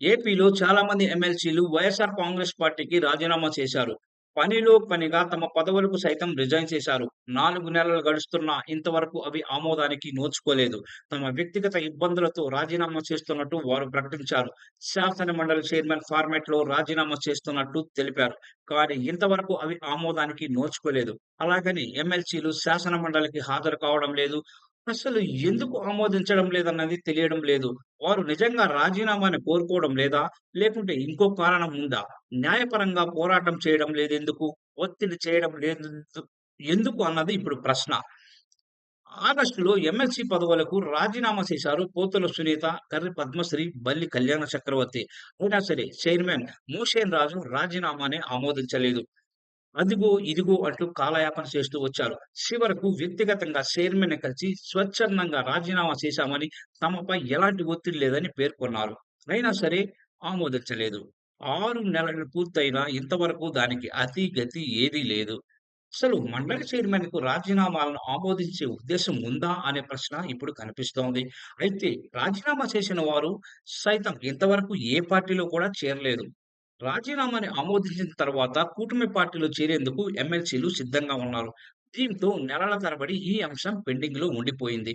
ఏపీలో చాలా మంది ఎమ్మెల్సీలు వైఎస్ఆర్ కాంగ్రెస్ పార్టీకి రాజీనామా చేశారు. పనిలో పనిగా తమ పదవులకు సైతం రిజైన్ చేశారు. నాలుగు నెలలు గడుస్తున్నా ఇంతవరకు అవి ఆమోదానికి నోచుకోలేదు. తమ వ్యక్తిగత ఇబ్బందులతో రాజీనామా చేస్తున్నట్టు వారు ప్రకటించారు. శాసన మండలి చైర్మన్ ఫార్మాట్‌లో రాజీనామా చేస్తున్నట్టు తెలిపారు. కానీ ఇంతవరకు అవి ఆమోదానికి నోచుకోలేదు. అలాగని ఎమ్మెల్సీలు శాసన మండలికి హాజరు కావడం లేదు. అసలు ఎందుకు ఆమోదించడం లేదన్నది తెలియడం లేదు. వారు నిజంగా రాజీనామాని కోరుకోవడం లేదా? లేకుంటే ఇంకో కారణం ఉందా? న్యాయపరంగా పోరాటం చేయడం లేదు ఎందుకు ఒత్తిడి చేయడం లేదు ఎందుకు అన్నది ఇప్పుడు ప్రశ్న. ఆగస్టులో ఎమ్మెల్సీ పదవులకు రాజీనామా చేశారు పోతుల సునీత, కర్రి పద్మశ్రీ, బల్లి కళ్యాణ చక్రవర్తి. అయినా సరే చైర్మన్ మోషేన్ రాజు రాజీనామానే ఆమోదించలేదు. అదిగో ఇదిగో అంటూ కాలయాపన చేస్తూ వచ్చారు. చివరకు వ్యక్తిగతంగా చైర్మన్ కలిసి స్వచ్ఛందంగా రాజీనామా చేశామని, తమపై ఎలాంటి ఒత్తిడి లేదని పేర్కొన్నారు. అయినా సరే ఆమోదించలేదు. ఆరు నెలలు పూర్తయినా ఇంతవరకు దానికి అతి గతి ఏదీ లేదు. అసలు మండలి చైర్మన్‌కు రాజీనామాలను ఆమోదించే ఉద్దేశం ఉందా అనే ప్రశ్న ఇప్పుడు కనిపిస్తోంది. అయితే రాజీనామా చేసిన వారు సైతం ఇంతవరకు ఏ పార్టీలో కూడా చేరలేదు. రాజీనామాని ఆమోదించిన తర్వాత కూటమి పార్టీలో చేరేందుకు ఎమ్మెల్సీలు సిద్ధంగా ఉన్నారు. దీంతో నెలల తరబడి ఈ అంశం పెండింగ్లో ఉండిపోయింది.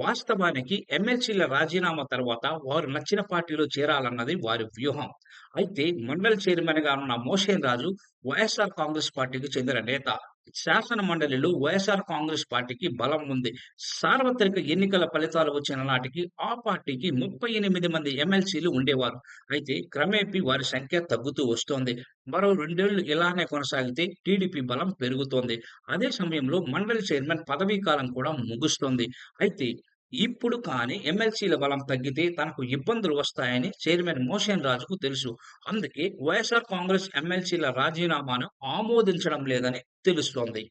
వాస్తవానికి ఎమ్మెల్సీల రాజీనామా తర్వాత వారు నచ్చిన పార్టీలో చేరాలన్నది వారి వ్యూహం. అయితే మండలి చైర్మన్‌గా ఉన్న మోషేన్ రాజు వైఎస్ఆర్ కాంగ్రెస్ పార్టీకి చెందిన నేత. శాసన మండలిలో వైఎస్ఆర్ కాంగ్రెస్ పార్టీకి బలం ఉంది. సార్వత్రిక ఎన్నికల ఫలితాలు వచ్చిన నాటికి ఆ పార్టీకి 38 మంది ఎమ్మెల్సీలు ఉండేవారు. అయితే క్రమేపీ వారి సంఖ్య తగ్గుతూ వస్తోంది. మరో రెండేళ్ళు ఇలానే కొనసాగితే టీడీపీ బలం పెరుగుతోంది. అదే సమయంలో మండలి చైర్మన్ పదవీ కాలం కూడా ముగుస్తోంది. అయితే ఇప్పుడు కానీ ఎమ్మెల్సీల బలం తగ్గితే తనకు ఇబ్బందులు వస్తాయని చైర్మన్ మోషన్ రాజుకు తెలుసు. అందుకే వైఎస్ఆర్ కాంగ్రెస్ ఎమ్మెల్సీల రాజీనామాను ఆమోదించడం లేదని తెలుస్తోంది.